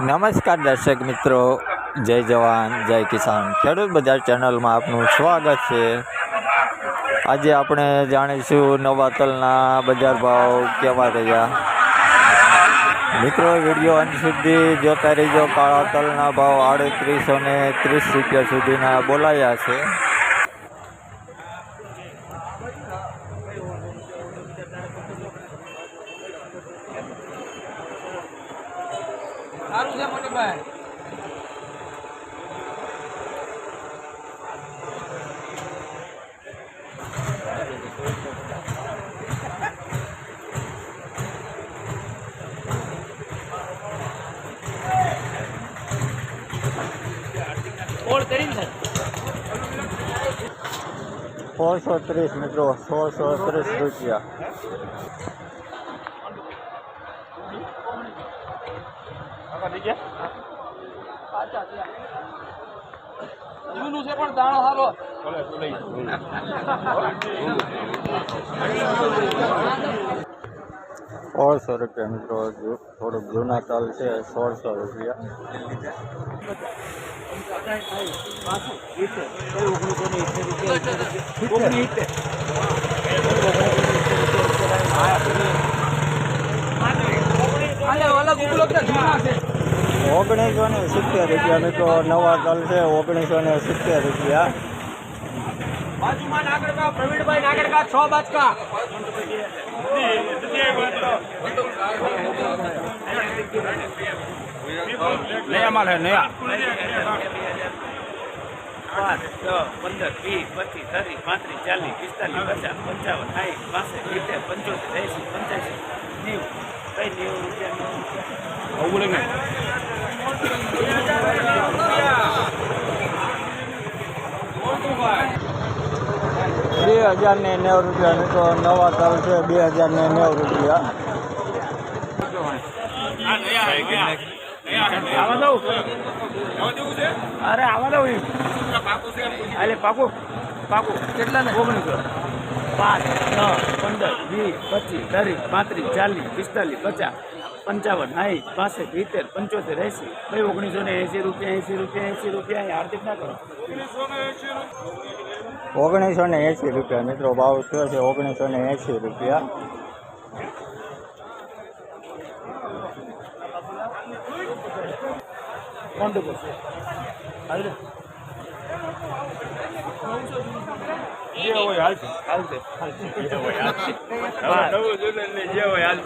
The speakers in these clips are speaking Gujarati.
નમસ્કાર દર્શક મિત્રો. જય જવાન, જય કિસાન. ખેડૂત બજાર ચેનલમાં આપનું સ્વાગત છે. આજે આપણે જાણીશું નવા તલના બજાર ભાવ કેવા રહ્યા. મિત્રો, વીડિયો અંત સુધી જોતા રહીજો. કાળા તલના ભાવ આડત્રીસો ને ત્રીસ રૂપિયા સુધીના બોલાયા છે. સારું છે મોટીભાઈ કોલ કરીને સોળસો ત્રીસ મિત્રો. સોળસો ત્રીસ રૂપિયા જૂનું છે પણ દાણો સારો સોળસો રૂપિયા મિત્રો થોડુંક જૂના તલ છે સોળસો રૂપિયા. અલગ ઉપલબ્ધ જૂના છે. ઓગણીસો ને સિત્તેર રૂપિયા મિત્રો નવા તલ છે ઓગણીસો ને સિત્તેર રૂપિયા. બાજુમાં નાગરકા પ્રવીણભાઈ નાગરકા છ બાજકા. નયા માલ હે નયા. પાંચ છ પંદર વીસ પચીસ ત્રીસ પાંત્રીસ ચાલીસ પિસ્તાલીસ પચાસ પંચાવન સાઠ પાસઠ સિત્તેર પંચોતેર એસી પંચ્યાસી નેવું. બે હજાર ને નેવું રૂપિયા તો નવા તલ છે બે હજાર ને નેવું રૂપિયા. અરે આવા દઉં. અરે પાકું પાકું કેટલા ને ઓગણીસો. પાંચ છ પંદર વીસ પચીસ ત્રીસ પાંત્રીસ ચાલીસ પિસ્તાલીસ પચાસ પંચાવન સાઠ પાસઠ સિત્તેર પંચોતેર એંસી ભાઈ ઓગણીસો ને એંસી રૂપિયા એંસી રૂપિયા એંસી રૂપિયા અહીં આર્થિક ના કરો. ઓગણીસો ને એંસી રૂપિયા મિત્રો ભાવ થયો છે ઓગણીસો ને એંસી રૂપિયા. કોન્ટો પર હાલ જે હોય હાલ હાલશે જે હોય હાલ નવું જૂનું ને જે હોય હાલ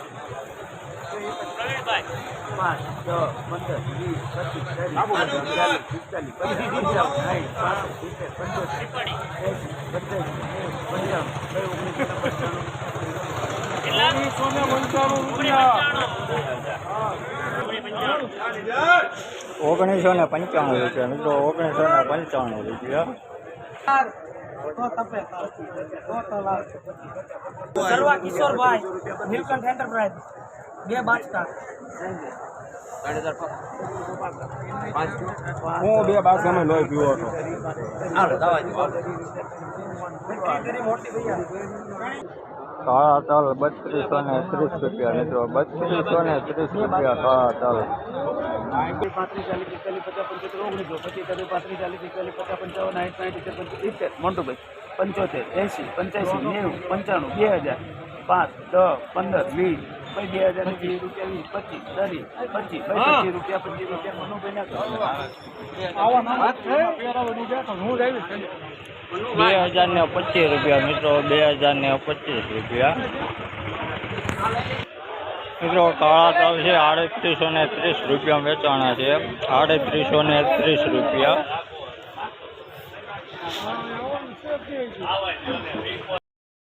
પાંચ છ પંદર વીસ ઓગણીસો ને પંચાણું ઓગણીસો ને પંચાણું રૂપિયા, મિત્રો ઓગણીસો ને પંચાણું રૂપિયા. સર્વા કિશોરભાઈ નીલકંઠ એન્ટરપ્રાઇઝ બે બાજકા હું બે બાર સમય લોહી પીવો હતો. કાળા તલ બત્રીસો ને ત્રીસ રૂપિયા, મિત્રો. બત્રીસો ને ત્રીસ રૂપિયા. કાળા તલ પંચોતેર પંચોતેર એંસી પંચ્યાસી, નેવું, પંચાણું બે હજાર પાંચ, દસ, પંદર, વીસ બે હજાર ને રૂપિયા બે હજાર ને પચીસ રૂપિયા મિત્રો બે હજાર ને પચીસ રૂપિયા મિત્રો કાળા તલ છે આડત્રીસો ને ત્રીસ રૂપિયા વેચાણા છે આડત્રીસો ને ત્રીસ રૂપિયા